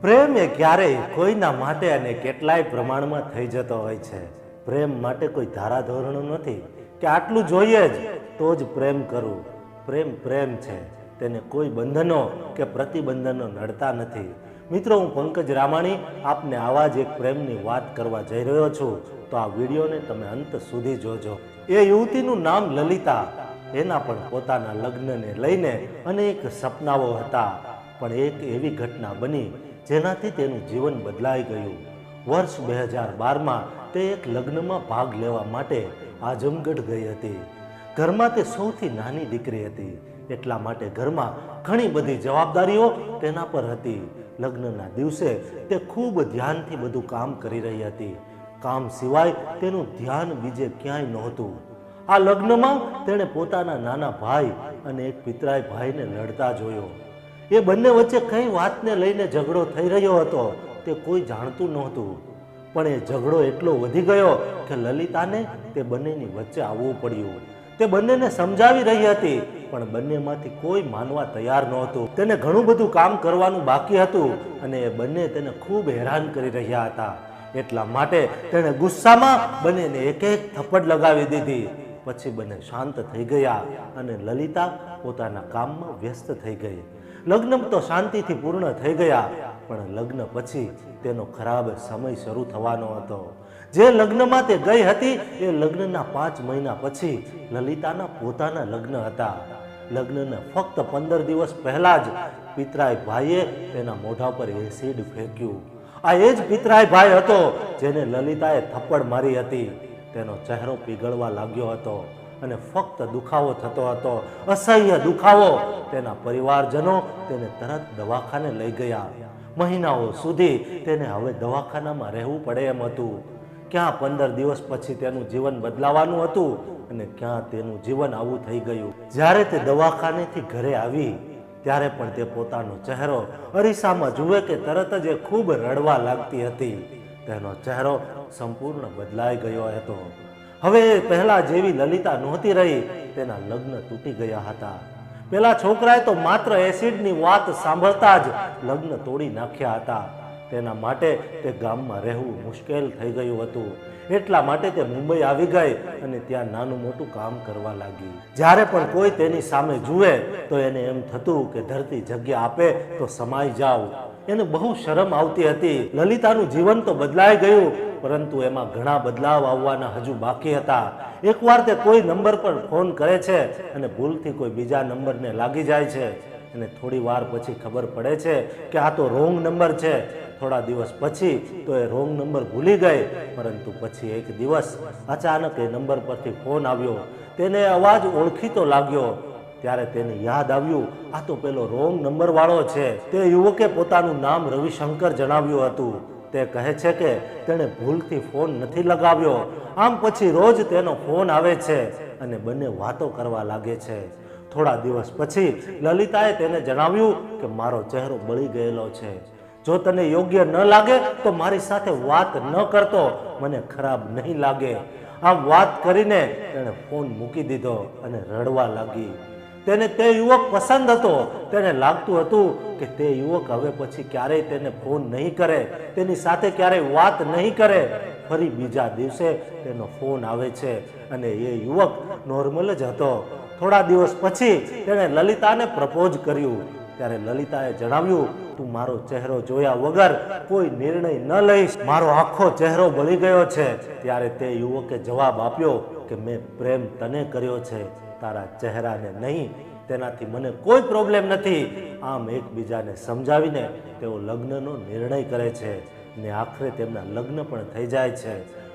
પ્રેમ એ ક્યારેય કોઈના માટે અને કેટલાય પ્રમાણમાં થઈ જતો હોય છે. પ્રેમ માટે કોઈ ધારાધોરણો નથી. કે આટલું જોઈએ જ, તો જ પ્રેમ કરવું પ્રેમ પ્રેમ છે. તેને કોઈ બંધનો કે પ્રતિબંધનો નડતા નથી. મિત્રો, હું પંકજ રામાણી આપને આવા જ એક પ્રેમની વાત કરવા જઈ રહ્યો છું. તો આ વિડીયોને તમે અંત સુધી જોજો. એ યુવતીનું નામ લલિતા. એના પણ પોતાના લગ્નને લઈને અનેક સપનાઓ હતા. પણ એક એવી ઘટના બની, જેનાથી તેનું જીવન બદલાઈ ગયું. વર્ષ બે હજાર બારમાં તે એક લગ્નમાં ભાગ લેવા માટે આઝમગઢ ગઈ હતી. ઘરમાં તે સૌથી નાની દીકરી હતી. એટલા માટે ઘરમાં ઘણી બધી જવાબદારીઓ તેના પર હતી. લગ્નના દિવસે તે ખૂબ ધ્યાનથી બધું કામ કરી રહી હતી. કામ સિવાય તેનું ધ્યાન બીજે ક્યાંય નહોતું. આ લગ્નમાં તેણે પોતાના નાના ભાઈ અને એક પિતરાય ભાઈને લડતા જોયો. એ બંને વચ્ચે કઈ વાતને લઈને ઝઘડો થઈ રહ્યો હતો, તે કોઈ જાણતું નહોતું. પણ એ ઝઘડો એટલો વધી ગયો કે લલિતાને તે બંનેની વચ્ચે આવવું પડ્યું. તે બંનેને સમજાવી રહી હતી, પણ બંનેમાંથી કોઈ માનવા તૈયાર નહોતું. તેને ઘણું બધું કામ કરવાનું બાકી હતું અને એ બંને તેને ખૂબ હેરાન કરી રહ્યા હતા. એટલા માટે તેણે ગુસ્સામાં બંનેને એક એક થપ્પડ લગાવી દીધી. પછી બંને શાંત થઈ ગયા અને લલિતા પોતાના કામમાં વ્યસ્ત થઈ ગઈ. લગ્ન તો શાંતિથી પૂર્ણ થઈ ગયા, પણ લગ્ન પછી તેનો ખરાબ સમય શરૂ થવાનો હતો. જે લગ્નમાં તે ગઈ હતી, એ લગ્નના પાંચ મહિના પછી લલિતાના પોતાના લગ્ન હતા. લગ્નના ફક્ત પંદર દિવસ પહેલા જ પિતરાય ભાઈએ તેના મોઢા પર એસિડ ફેંક્યું. આ એ જ પિતરાય ભાઈ હતો જેને લલિતાએ થપ્પડ મારી હતી. તેનો ચહેરો પીગળવા લાગ્યો હતો અને ફક્ત દુખાવો થતો હતો, અસહ્ય દુખાવો. તેના પરિવારજનો તેને તરત દવાખાને લઈ ગયા. મહિનાઓ સુધી તેને હવે દવાખાનામાં રહેવું પડે એમ હતું. ક્યાં પંદર દિવસ પછી તેનું જીવન બદલાવાનું હતું અને ક્યાં તેનું જીવન આવું થઈ ગયું. જ્યારે તે દવાખાનેથી ઘરે આવી, ત્યારે પણ તે પોતાનો ચહેરો અરીસામાં જુએ કે તરત જ એ ખૂબ રડવા લાગતી હતી. તેનો ચહેરો સંપૂર્ણ બદલાઈ ગયો હતો. હવે પહેલા જેવી લલિતા નહોતી રહી, તેના લગ્ન તૂટી ગયા હતા. પેલા છોકરાએ તો માત્ર એસિડની વાત સાંભળતા જ લગ્ન તોડી નાખ્યા હતા. તેના માટે તે ગામમાં રહેવું મુશ્કેલ થઈ ગયું હતું. એટલા માટે તે મુંબઈ આવી ગઈ અને ત્યાં નાનું મોટું કામ કરવા લાગી. જ્યારે પણ કોઈ તેની સામે જુએ, તો એને એમ થતું કે ધરતી જગ્યા આપે, તો સમાઈ જાવ. એને બહુ શરમ આવતી હતી. લલિતાનું જીવન તો બદલાઈ ગયું, પરંતુ એમાં ઘણા બદલાવ આવવાના હજુ બાકી હતા. એકવાર તે કોઈ નંબર પર ફોન કરે છે અને ભૂલથી કોઈ બીજા નંબરને લાગી જાય છે. અને થોડી વાર પછી ખબર પડે છે કે આ તો રોંગ નંબર છે. થોડા દિવસ પછી તો એ રોંગ નંબર ભૂલી ગઈ, પરંતુ પછી એક દિવસ અચાનક એ નંબર પરથી ફોન આવ્યો. તેને અવાજ ઓળખીતો લાગ્યો. ત્યારે તેને યાદ આવ્યું, આ તો પેલો રોંગ નંબર વાળો છે. તે યુવકે પોતાનું નામ રવિશંકર જણાવ્યું હતું. તે કહે છે કે તેણે ભૂલથી ફોન નથી લગાવ્યો. આમ પછી રોજ તેનો ફોન આવે છે અને બંને વાતો કરવા લાગે છે. થોડા દિવસ પછી લલિતાએ તેને જણાવ્યું કે, મારો ચહેરો બળી ગયેલો છે. જો તને યોગ્ય ન લાગે, તો મારી સાથે વાત ન કરતો. મને ખરાબ નહીં લાગે. આમ વાત કરીને તેણે ફોન મૂકી દીધો અને રડવા લાગી. તેને તે યુવક પસંદ હતો, તેને લાગતું હતું કે તે યુવક હવે પછી ક્યારેય તેને ફોન નહીં કરે, તેની સાથે ક્યારેય વાત નહીં કરે. ફરી બીજા દિવસે તેનો ફોન આવે છે અને એ યુવક નોર્મલ જ હતો. થોડા દિવસ પછી તેણે લલિતાને પ્રપોઝ કર્યું. ત્યારે લલિતાએ જણાવ્યું, તું મારો ચહેરો જોયા વગર કોઈ નિર્ણય ન લઈશ. મારો આખો ચહેરો બળી ગયો છે. ત્યારે તે યુવકે જવાબ આપ્યો કે, મેં પ્રેમ તને કર્યો છે. તારા ચહેરાને નહીં, તેનાથી મને કોઈ પ્રોબ્લેમ નથી. આમ એકબીજાને સમજાવીને તેઓ લગ્નનો નિર્ણય કરે છે ને આખરે તેમના લગ્ન પણ થઈ જાય છે.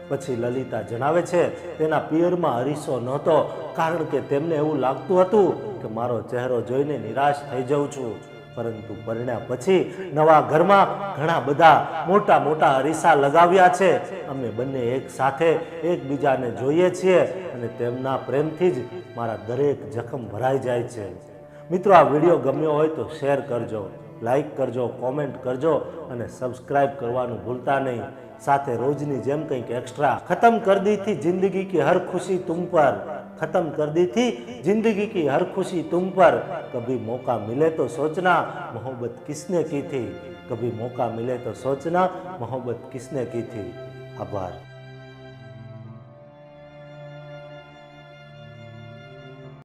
પછી લલિતા જણાવે છે, તેના પિયરમાં અરીસો નહોતો, કારણ કે તેમને એવું લાગતું હતું કે મારો ચહેરો જોઈને નિરાશ થઈ જઉં છું. પરંતુ પરણ્યા પછી નવા ઘરમાં ઘણા બધા મોટા મોટા અરીસા લગાવ્યા છે. અમે બંને એક સાથે એકબીજાને જોઈએ છીએ અને તેમના પ્રેમથી જ મારા દરેક જખમ ભરાઈ જાય છે. મિત્રો, આ વીડિયો ગમ્યો હોય તો શેર કરજો, લાઈક કરજો, કોમેન્ટ કરજો અને સબસ્ક્રાઈબ કરવાનું ભૂલતા નહીં. સાથે રોજની જેમ કંઈક એક્સ્ટ્રા ખતમ કરી દીધી જિંદગી કે હર ખુશી તુમ પર. खत्म कर दी थी। ज़िंदगी की हर खुशी तुम पर। कभी मौका मिले तो सोचना, मोहब्बत किसने की थी? कभी मौका मिले तो सोचना, मोहब्बत किसने की थी? आभार।